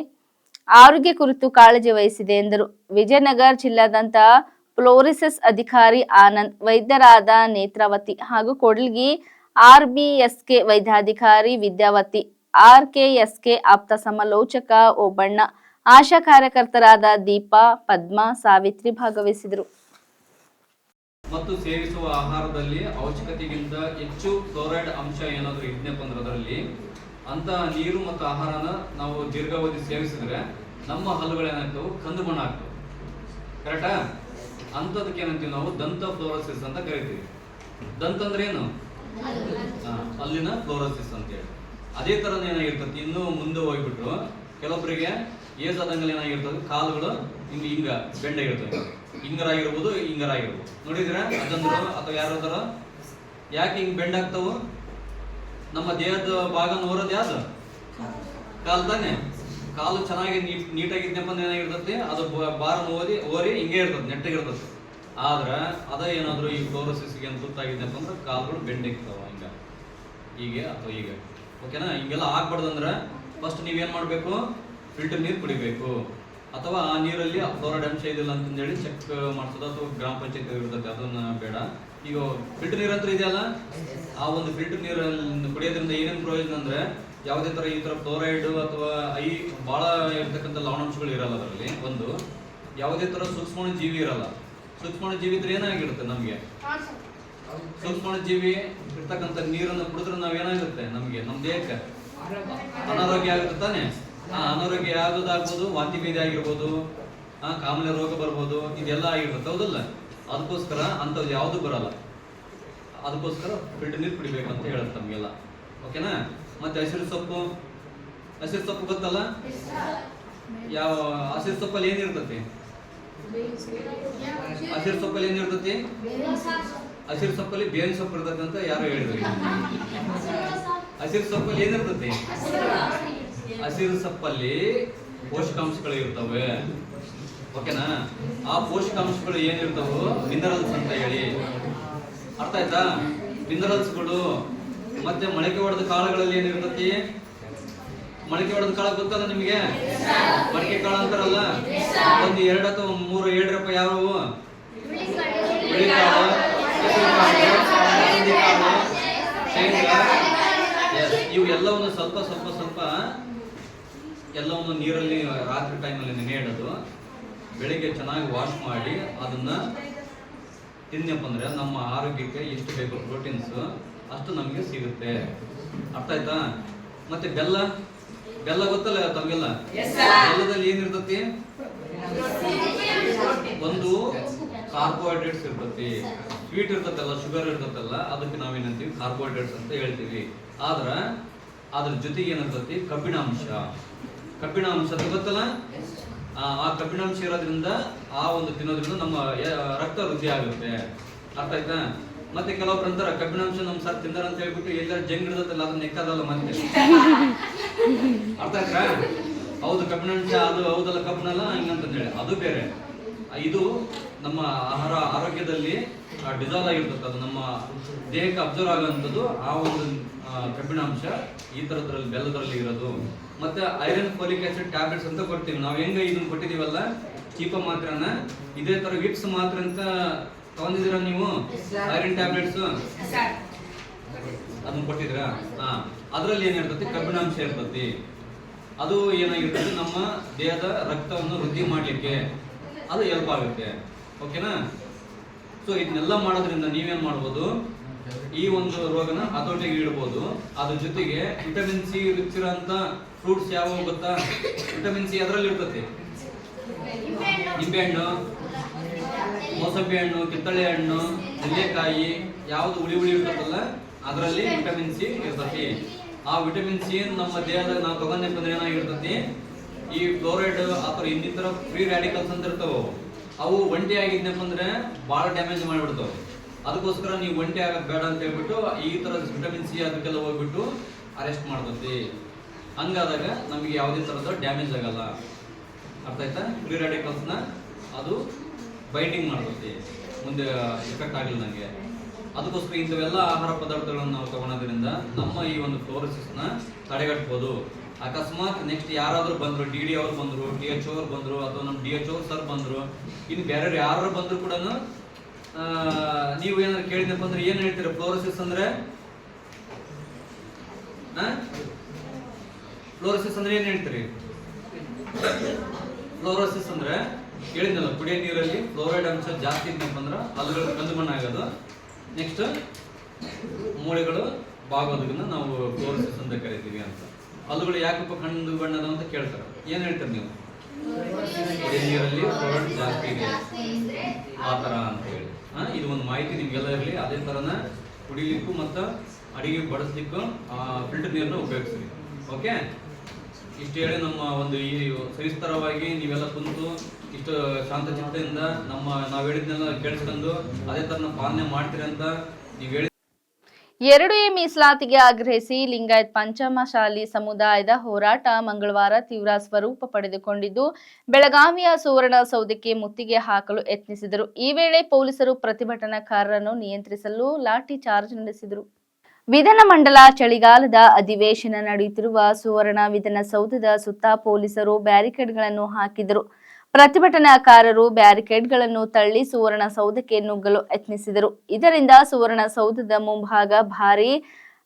ಆರೋಗ್ಯ ಕುರಿತು ಕಾಳಜಿ ವಹಿಸಿದೆ ಎಂದರು. ವಿಜಯನಗರ ಜಿಲ್ಲಾದಂತ ಫ್ಲೋರಿಸಿಸ್ ಅಧಿಕಾರಿ ಆನಂದ್, ವೈದ್ಯರಾದ ನೇತ್ರಾವತಿ ಹಾಗೂ Kodalgi R B S K ವೈದ್ಯಾಧಿಕಾರಿ ವಿದ್ಯಾವತಿ, ಆರ್ ಕೆ ಎಸ್ಕೆ ಆಪ್ತ ಸಮಾಲೋಚಕ ಓಬಣ್ಣ ಆಶಾ ಕಾರ್ಯಕರ್ತರಾದ ದೀಪಾ, ಪದ್ಮ, ಸಾವಿತ್ರಿ ಭಾಗವಹಿಸಿದರು. ಮತ್ತು ಸೇವಿಸುವ ಆಹಾರದಲ್ಲಿ ಅವಶ್ಯಕತೆಗಿಂತ ಹೆಚ್ಚು ಕ್ಲೋರೈಡ್ ಅಂಶ ಏನಾದರೂ ಇದ್ನಪ್ಪ ಅಂದ್ರೆ ಅದರಲ್ಲಿ ಅಂತ ನೀರು ಮತ್ತು ಆಹಾರನ ನಾವು ದೀರ್ಘಾವಧಿ ಸೇವಿಸಿದ್ರೆ ನಮ್ಮ ಹಲ್ಲುಗಳೇನಾಗ್ತವೆ ಕಂದು ಬಣ್ಣ ಆಗ್ತವೆ. ಕರೆಕ್ಟಾ ಅಂಥದಕ್ಕೆ ಏನಂತೀವಿ ನಾವು? ದಂತ ಫ್ಲೋರೋಸಿಸ್ ಅಂತ ಕರಿತೀವಿ. ದಂತ ಅಂದ್ರೆ ಏನು? ಅಲ್ಲಿನ ಫ್ಲೋರೋಸಿಸ್ ಅಂತೇಳಿ ಅದೇ ಥರನೇ ಏನಾಗಿರ್ತದೆ? ಇನ್ನೂ ಮುಂದೆ ಹೋಗ್ಬಿಟ್ರು. ಕೆಲವೊಬ್ಬರಿಗೆ ಏಜ್ ಆದಂಗೆಲ್ಲ ಏನಾಗಿರ್ತದೆ ಕಾಲುಗಳು ಹಿಂಗ ಹಿಂಗ ಬೆಂಡಾಗಿರ್ತದೆ ಹಿಂಗರಾಗಿರ್ಬೋದು ಹಿಂಗರಾಗಿರ್ಬೋದು. ನೋಡಿದ್ರೆ ಅದಂದ್ರ ಅಥವಾ ಯಾರಾದ್ರ ಯಾಕೆ ಹಿಂಗ್ ಬೆಂಡ್ ಆಗ್ತಾವು ನಮ್ಮ ದೇಹದ ಭಾಗ ನೋರೋದು ಯಾವ್ದು? ಕಾಲ್ ಕಾಲು ಚೆನ್ನಾಗಿ ನೀಟ್ ನೀಟಾಗಿದ್ನಪ್ಪ ಅಂದ್ರೆ ಏನಾಗಿರ್ತತಿ ಅದು ಬಾರ ಓದಿ, ಓರಿ ಹಿಂಗೆ ಇರ್ತದೆ ನೆಟ್ಟಗಿರ್ತದೆ ಆದ್ರೆ ಅದ ಏನಾದ್ರು ಈ ಕ್ಲೋರೋಸಿಸ್ಗೆ ಅಂತ ತುತ್ತಾಗಿದ್ನಪ್ಪ ಅಂದ್ರೆ ಕಾಲುಗಳು ಬೆಂಡಿರ್ತಾವ ಹಿಂಗ. ಹೀಗೆ ಅಥವಾ ಹೀಗೆ. ಓಕೆನಾ? ಹಿಂಗೆಲ್ಲ ಆಗ್ಬಾರ್ದಂದ್ರೆ ಫಸ್ಟ್ ನೀವೇನ್ ಮಾಡಬೇಕು? ಫಿಲ್ಟರ್ ನೀರು ಕುಡಿಬೇಕು. ಅಥವಾ ಆ ನೀರಲ್ಲಿ ಫ್ಲೋರೈಡ್ ಅಂಶ ಇದಿಲ್ಲ ಅಂತಂದೇಳಿ ಚೆಕ್ ಮಾಡಿಸೋದು, ಅಥವಾ ಗ್ರಾಮ ಪಂಚಾಯತ್ ಇರ್ತದೆ ಅದನ್ನ ಬೇಡ. ಈಗ ಫಿಲ್ಟರ್ ನೀರು ಅಂತ ಇದೆಯಲ್ಲ? ಆ ಒಂದು ಫಿಲ್ಟರ್ ನೀರಲ್ಲಿ ಕುಡಿಯೋದ್ರಿಂದ ಏನೇನು ಪ್ರಯೋಜನ ಅಂದ್ರೆ, ಯಾವುದೇ ತರ ಈ ತರ ಫ್ಲೋರೈಡ್ ಅಥವಾ ಐ ಬಹಳ ಇರ್ತಕ್ಕಂಥ ಲವಣಾಂಶಗಳು ಇರಲ್ಲ ಅದರಲ್ಲಿ. ಒಂದು, ಯಾವುದೇ ತರ ಸೂಕ್ಷ್ಮ ಜೀವಿ ಇರಲ್ಲ. ಸೂಕ್ಷ್ಮಣ ಜೀವಿ ಇದ್ರೆ ಏನಾಗಿರುತ್ತೆ ನಮಗೆ? ಸೂಕ್ಷ್ಮಣ ಜೀವಿ ಇರ್ತಕ್ಕಂಥ ನೀರನ್ನು ಕುಡಿದ್ರೆ ಏನಾಗಿರುತ್ತೆ ನಮಗೆ? ನಮ್ಮ ದೇಹಕ್ಕೆ? ಅನಾರೋಗ್ಯ ಆಗುತ್ತೆ ತಾನೆ? ಅನಾರೋಗ್ಯ ಯಾವುದಾಗ್ಬೋದು ವಾಂತಿ ಭೇದಿ ಆಗಿರ್ಬೋದು ಕಾಮಲೆ ರೋಗ ಬರ್ಬೋದು ಇದೆಲ್ಲ ಆಗಿರ್ಬೋದು ಹೌದಲ್ಲ? ಅದಕ್ಕೋಸ್ಕರ ಅಂಥದ್ದು ಯಾವುದು ಬರಲ್ಲ. ಅದಕ್ಕೋಸ್ಕರ ಫಿಲ್ಟರ್ ನೀರು ಕುಡಿಬೇಕು ಅಂತ ಹೇಳುತ್ತೆ ನಮಗೆಲ್ಲ. ಓಕೆನಾ? ಮತ್ತೆ ಹಸಿರು ಸೊಪ್ಪು? ಹಸಿರು ಸೊಪ್ಪು ಗೊತ್ತಲ್ಲ? ಯಾವ ಹಸಿರು ಸೊಪ್ಪಲ್ಲಿ ಏನಿರ್ತತಿ ಹಸಿರು ಸೊಪ್ಪಲ್ಲಿ ಏನಿರ್ತತಿ ಹಸಿರು ಸೊಪ್ಪಲ್ಲಿ ಬೇವಿನ ಸೊಪ್ಪು ಇರ್ತತಿ ಅಂತ ಯಾರು ಹೇಳಿದ್ರು. ಹಸಿರು ಸೊಪ್ಪಲ್ಲಿ ಏನಿರ್ತತಿ ಹಸಿರು ಸೊಪ್ಪಲ್ಲಿ ಪೋಷಕಾಂಶಗಳು ಇರ್ತವೆ. ಓಕೆನಾ? ಆ ಪೋಷಕಾಂಶಗಳು ಏನಿರ್ತವೆ? ಮಿನರಲ್ಸ್ ಅಂತ ಹೇಳಿ. ಅರ್ಥ ಆಯ್ತಾ? ಮಿನರಲ್ಸ್ಗಳು ಮತ್ತೆ ಮೊಳಕೆ ಹೊಡೆದ ಕಾಳುಗಳಲ್ಲಿ ಏನಿರ್ತತಿ? ಮೊಳಕೆ ಹೊಡೆದ ಕಾಳು ಗೊತ್ತಲ್ಲ ನಿಮಗೆ? ಮೊಳಕೆ ಕಾಳು ಅಂತಾರಲ್ಲ? ಒಂದು ಎರಡು ಅಥವಾ ಮೂರು ರೂಪಾಯಿ ಯಾವುವು ಇವು ಎಲ್ಲವನ್ನು ಸ್ವಲ್ಪ ಸ್ವಲ್ಪ ಸ್ವಲ್ಪ ಎಲ್ಲವನ್ನು ನೀರಲ್ಲಿ ರಾತ್ರಿ ಟೈಮಲ್ಲಿ ನೆನೆ ಇಡೋದು. ಬೆಳಿಗ್ಗೆ ಚೆನ್ನಾಗಿ ವಾಶ್ ಮಾಡಿ ಅದನ್ನು ತಿನ್ನಪ್ಪ ಅಂದರೆ ನಮ್ಮ ಆರೋಗ್ಯಕ್ಕೆ ಎಷ್ಟು ಬೇಕು ಪ್ರೋಟೀನ್ಸ್ ಅಷ್ಟು ನಮಗೆ ಸಿಗುತ್ತೆ. ಅರ್ಥ ಆಯ್ತಾ? ಮತ್ತೆ ಬೆಲ್ಲ? ಬೆಲ್ಲ ಗೊತ್ತಲ್ಲ ತಮಗೆಲ್ಲ? ಬೆಲ್ಲದಲ್ಲಿ ಏನಿರ್ತತಿ? ಒಂದು ಕಾರ್ಬೋಹೈಡ್ರೇಟ್ಸ್ ಇರ್ತತಿ. ಸ್ವೀಟ್ ಇರ್ತತಲ್ಲ ಶುಗರ್ ಇರ್ತತಲ್ಲ ಅದಕ್ಕೆ ನಾವೇನಂತೀವಿ ಕಾರ್ಬೋಹೈಡ್ರೇಟ್ಸ್ ಅಂತ ಹೇಳ್ತೀವಿ. ಆದ್ರೆ ಅದ್ರ ಜೊತೆಗೆ ಏನಿರ್ತತಿ ಕಬ್ಬಿಣಾಂಶ. ಕಬ್ಬಿಣಾಂಶ ಗೊತ್ತಲ್ಲ? ಆ ಕಬ್ಬಿಣಾಂಶ ಇರೋದ್ರಿಂದ ಆ ಒಂದು ತಿನ್ನೋದ್ರಿಂದ ನಮ್ಮ ರಕ್ತ ವೃದ್ಧಿ ಆಗುತ್ತೆ. ಅರ್ಥ ಆಯ್ತಾ? ಮತ್ತೆ ಕೆಲವೊಬ್ರು ಅಂತಾರ, ಕಬ್ಬಿಣಾಂಶ ನಮ್ಮ ಸರ್ ತಿಂದಾರ ಅಂತ ಹೇಳ್ಬಿಟ್ಟು ಎಲ್ಲ ಜಂಗ್ ಹಿಡ್ದತ್ತಲ್ಲ, ಅದನ್ನ ನೆಕ್ಕದಲ್ಲ ಮತ್ತೆ. ಅರ್ಥ ಆಯ್ತಾ? ಹೌದು, ಕಬ್ಬಿಣಾಂಶ ಅದು ಹೌದಲ್ಲ, ಕಬ್ಬಿಣಲ್ಲ ಹೇಳಿ ಅದು ಬೇರೆ. ಇದು ನಮ್ಮ ಆಹಾರ ಆರೋಗ್ಯದಲ್ಲಿ ಡಿಸಾಲ್ವ್ ಆಗಿರ್ತದೆ. ಅದು ನಮ್ಮ ದೇಹಕ್ಕೆ ಅಬ್ಸರ್ವ್ ಆಗುವಂಥದ್ದು ಆ ಒಂದು ಕಬ್ಬಿಣಾಂಶ ಈ ಥರದ್ರಲ್ಲಿ ಬೆಲ್ಲದಲ್ಲಿ ಇರೋದು. ಮತ್ತೆ ಐರನ್ ಫೋಲಿಕ್ ಆಸಿಡ್ ಟ್ಯಾಬ್ಲೆಟ್ಸ್ ಅಂತ ಕೊಡ್ತೀವಿ. ನಾವು ಹೆಂಗ ಇದನ್ನ ಕೊಟ್ಟಿದೀವಲ್ಲ? ಚೀಪ ಮಾತ್ರನ. ಇದೇ ತರ ವಿಪ್ಸ್ ಮಾತ್ರ ಅಂತ ತಗೊಂಡಿದ್ದೀರಾ ನೀವು? Iron tablets? ಅದನ್ನ ಕೊಟ್ಟಿದ್ರಾ ಹಾ. ಅದ್ರಲ್ಲಿ ಏನಿರ್ತತಿ ಕಬ್ಬಿಣಾಂಶ ಇರ್ತತಿ ಅದು ಏನಾಗಿರ್ತದೆ? ನಮ್ಮ ದೇಹದ ರಕ್ತವನ್ನು ವೃದ್ಧಿ ಮಾಡಲಿಕ್ಕೆ ಅದು ಹೆಲ್ಪ್ ಆಗುತ್ತೆ. ಓಕೆನಾ ಸೊ ಇದನ್ನೆಲ್ಲ ಮಾಡೋದ್ರಿಂದ ನೀವೇನ್ ಮಾಡ್ಬೋದು? ಈ ಒಂದು ರೋಗನ ಹತೋಟಿಗೆ ಇಡ್ಬೋದು ಅದ್ರ ಜೊತೆಗೆ ವಿಟಮಿನ್ ಸಿ ರುಚಿರಂತ ಫ್ರೂಟ್ಸ್ ಯಾವ ಗೊತ್ತಾ ವಿಟಮಿನ್ ಸಿ ಅದರಲ್ಲಿ ಇರ್ತತಿ ನಿಂಬೆಹಣ್ಣು ಮೋಸಂಬಿ ಹಣ್ಣು, ಕಿತ್ತಳೆ ಹಣ್ಣು, ನೆಲ್ಲಿಕಾಯಿ, ಯಾವ್ದು ಹುಳಿ ಹುಳಿ ಇರ್ತದಲ್ಲ, ಅದರಲ್ಲಿ ವಿಟಮಿನ್ ಸಿ ಇರ್ತತಿ ಆ ವಿಟಮಿನ್ ಸಿ ನಮ್ಮ ದೇಹದಾಗ ನಾವು ತಗೊಂಡಪ್ಪ ಅಂದ್ರೆ ಏನಾಗಿರ್ತತಿ ಈ ಫ್ಲೋರೈಡ್ ಅಥವಾ ಇನ್ನಿತರ ಫ್ರೀ ರ್ಯಾಡಿಕಲ್ಸ್ ಅಂತ ಇರ್ತಾವ ಅವು. ಒಂಟಿ ಆಗಿದ್ನಪ್ಪ ಅಂದ್ರೆ ಬಹಳ ಡ್ಯಾಮೇಜ್ ಮಾಡಿಬಿಡ್ತಾವ. ಅದಕ್ಕೋಸ್ಕರ ನೀವು ಒಂಟೆ ಆಗೋದು ಬೇಡ ಅಂತ ಹೇಳ್ಬಿಟ್ಟು ಈ ತರ ವಿಟಮಿನ್ ಸಿ ಅದಕ್ಕೆಲ್ಲ ಹೋಗ್ಬಿಟ್ಟು ಅರೆಸ್ಟ್ ಮಾಡ್ತತಿ ಹಂಗಾದಾಗ ನಮಗೆ ಯಾವುದೇ ತರದ ಡ್ಯಾಮೇಜ್ ಆಗಲ್ಲ. ಅರ್ಥ ಆಯ್ತಾ? ಫ್ರೀ ರೆಡಿಕಲ್ಸ್ನ ಅದು ಬೈಂಡಿಂಗ್ ಮಾಡ್ಕೊತಿ ಮುಂದೆ ಎಫೆಕ್ಟ್ ಆಗಿಲ್ಲ ನನಗೆ ಅದಕ್ಕೋಸ್ಕರ ಇಂಥವೆಲ್ಲ ಆಹಾರ ಪದಾರ್ಥಗಳನ್ನು ನಾವು ತಗೊಳೋದ್ರಿಂದ ನಮ್ಮ ಈ ಒಂದು ಫ್ಲೋರೋಸಿಸ್ನ ತಡೆಗಟ್ಬೋದು. ಅಕಸ್ಮಾತ್ ನೆಕ್ಸ್ಟ್ ಯಾರಾದರೂ ಬಂದ್ರು ಡಿ ಡಿ ಅವ್ರು ಬಂದ್ರು ಡಿ ಎಚ್ ಅವ್ರು ಬಂದ್ರು, ಅಥವಾ ನಮ್ಮ ಡಿ ಎಚ್ ಅವ್ರು ಸರ್ ಬಂದ್ರು, ಇನ್ನು ಬೇರೆ ಯಾರು ಬಂದರೂ ಕೂಡ ನೀವು ಏನಾದ್ರು ಕೇಳಿದಪ್ಪ ಅಂದ್ರೆ ಏನ್ ಹೇಳ್ತೀರಾ? ಫ್ಲೋರೋಸಿಸ್ ಅಂದ್ರೆ? ಫ್ಲೋರೋಸಿಸ್ ಅಂದ್ರೆ ಏನ್ ಹೇಳ್ತೀರಿ? ಫ್ಲೋರೋಸಿಸ್ ಅಂದ್ರೆ ಹೇಳಿದ್ನಲ್ಲ ಕುಡಿಯ ನೀರಲ್ಲಿ ಫ್ಲೋರೈಡ್ ಅಂಶ ಜಾಸ್ತಿ ಇದ್ನಪ್ಪ ಅಂದ್ರೆ ಹಲ್ಲುಗಳು ಕಂದು ಬಣ್ಣ ಆಗೋದು. ನೆಕ್ಸ್ಟ್ ಮೂಳೆಗಳು ಬಾಗೋದಕ್ಕನ್ನ ನಾವು ಫ್ಲೋರೋಸಿಸ್ ಅಂತ ಕರಿತೀವಿ ಅಂತ. ಅಲ್ಲುಗಳು ಯಾಕಪ್ಪ ಕಂದು ಬಣ್ಣದ ಅಂತ ಕೇಳ್ತಾರೆ. ಏನ್ ಹೇಳ್ತಾರೆ ನೀವು? ಕುಡಿಯ ನೀರಲ್ಲಿ ಫ್ಲೋರೈಡ್ ಜಾಸ್ತಿ ಇದೆ. ಆ ತರ ಅಂತ ಹೇಳಿ. ಇದು ಒಂದು ಮಾಹಿತಿ ನಿಮ್ಗೆಲ್ಲ ಇರಲಿ. ಅದೇ ತರನ ಕುಡಿಲಿಕ್ಕೂ ಮತ್ತು ಅಡಿಗೆ ಬಡಿಸ್ಲಿಕ್ಕೂ ಫಿಲ್ಟರ್ ನೀರನ್ನ ಉಪಯೋಗಿಸ್ರಿ. ಓಕೆ ಇಷ್ಟು ಹೇಳಿ ನಮ್ಮ ಒಂದು ಈ ಸವಿಸ್ತರವಾಗಿ ನೀವೆಲ್ಲ ಕುಂತು ಇಷ್ಟು ಶಾಂತಚಿತ್ತದಿಂದ ನಮ್ಮ ನಾವು ಹೇಳಿದ್ನೆಲ್ಲ ಕೇಳಿಸ್ಕೊಂಡು ಅದೇ ತರನ ಪಾಲನೆ ಮಾಡ್ತೀರಿ ಅಂತ ನೀವು ಹೇಳಿ ಎರಡು ಎ ಮೀಸಲಾತಿಗೆ ಆಗ್ರಹಿಸಿ ಲಿಂಗಾಯತ್ ಪಂಚಮಶಾಲಿ ಸಮುದಾಯದ ಹೋರಾಟ ಮಂಗಳವಾರ ತೀವ್ರ ಸ್ವರೂಪ ಪಡೆದುಕೊಂಡಿದ್ದು, ಬೆಳಗಾವಿಯ ಸುವರ್ಣ ಸೌಧಕ್ಕೆ ಮುತ್ತಿಗೆ ಹಾಕಲು ಯತ್ನಿಸಿದರು. ಈ ವೇಳೆ ಪೊಲೀಸರು ಪ್ರತಿಭಟನಾಕಾರರನ್ನು ನಿಯಂತ್ರಿಸಲು ಲಾಠಿ ಚಾರ್ಜ್ ನಡೆಸಿದರು. ವಿಧಾನಮಂಡಲ ಚಳಿಗಾಲದ ಅಧಿವೇಶನ ನಡೆಯುತ್ತಿರುವ ಸುವರ್ಣ ವಿಧಾನಸೌಧದ ಸುತ್ತ ಪೊಲೀಸರು ಬ್ಯಾರಿಕೇಡ್ಗಳನ್ನು ಹಾಕಿದರು. ಪ್ರತಿಭಟನಾಕಾರರು ಬ್ಯಾರಿಕೇಡ್ಗಳನ್ನು ತಳ್ಳಿ ಸುವರ್ಣಸೌಧಕ್ಕೆ ನುಗ್ಗಲು ಯತ್ನಿಸಿದರು. ಇದರಿಂದ ಸುವರ್ಣಸೌಧದ ಮುಂಭಾಗ ಭಾರೀ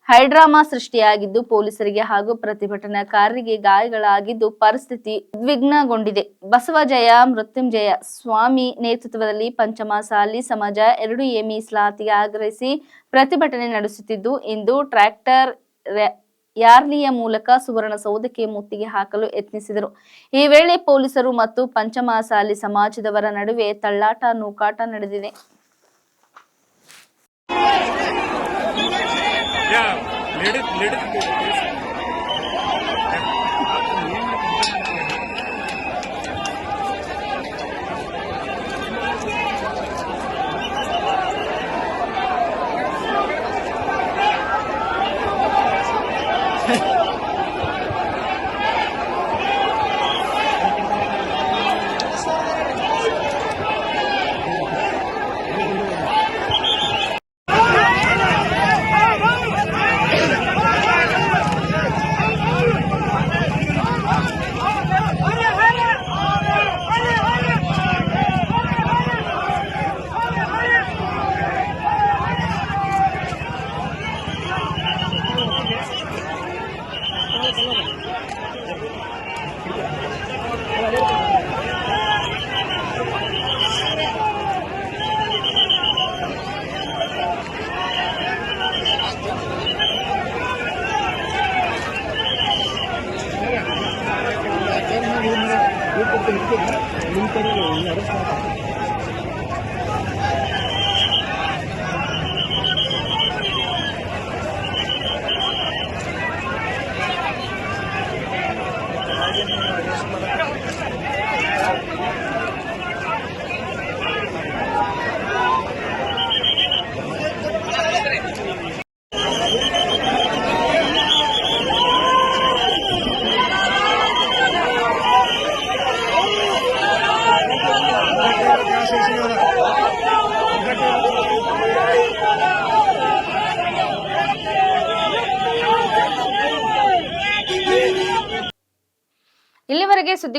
ಹೈಡ್ರಾಮಾ ಸೃಷ್ಟಿಯಾಗಿದ್ದು, ಪೊಲೀಸರಿಗೆ ಹಾಗೂ ಪ್ರತಿಭಟನಾಕಾರರಿಗೆ ಗಾಯಗಳಾಗಿದ್ದು ಪರಿಸ್ಥಿತಿ ಉದ್ವಿಗ್ನಗೊಂಡಿದೆ. ಬಸವಜಯ ಮೃತ್ಯುಂಜಯ ಸ್ವಾಮಿ ನೇತೃತ್ವದಲ್ಲಿ ಪಂಚಮಸಾಲಿ ಸಮಾಜ ಎರಡು ಎಮಿ ಮೀಸಲಾತಿಗೆ ಆಗ್ರಹಿಸಿ ಪ್ರತಿಭಟನೆ ನಡೆಸುತ್ತಿದ್ದು, ಇಂದು ಟ್ರ್ಯಾಕ್ಟರ್ ರ್ಯಾ- ಯಾರ್ಲಿಯ ಮೂಲಕ ಸುವರ್ಣ ಸೌಧಕ್ಕೆ ಮುತ್ತಿಗೆ ಹಾಕಲು ಯತ್ನಿಸಿದರು. ಈ ವೇಳೆ ಪೊಲೀಸರು ಮತ್ತು ಪಂಚಮಸಾಲಿ ಸಮಾಜದವರ ನಡುವೆ ತಳ್ಳಾಟ, ನೂಕಾಟ ನಡೆದಿದೆ.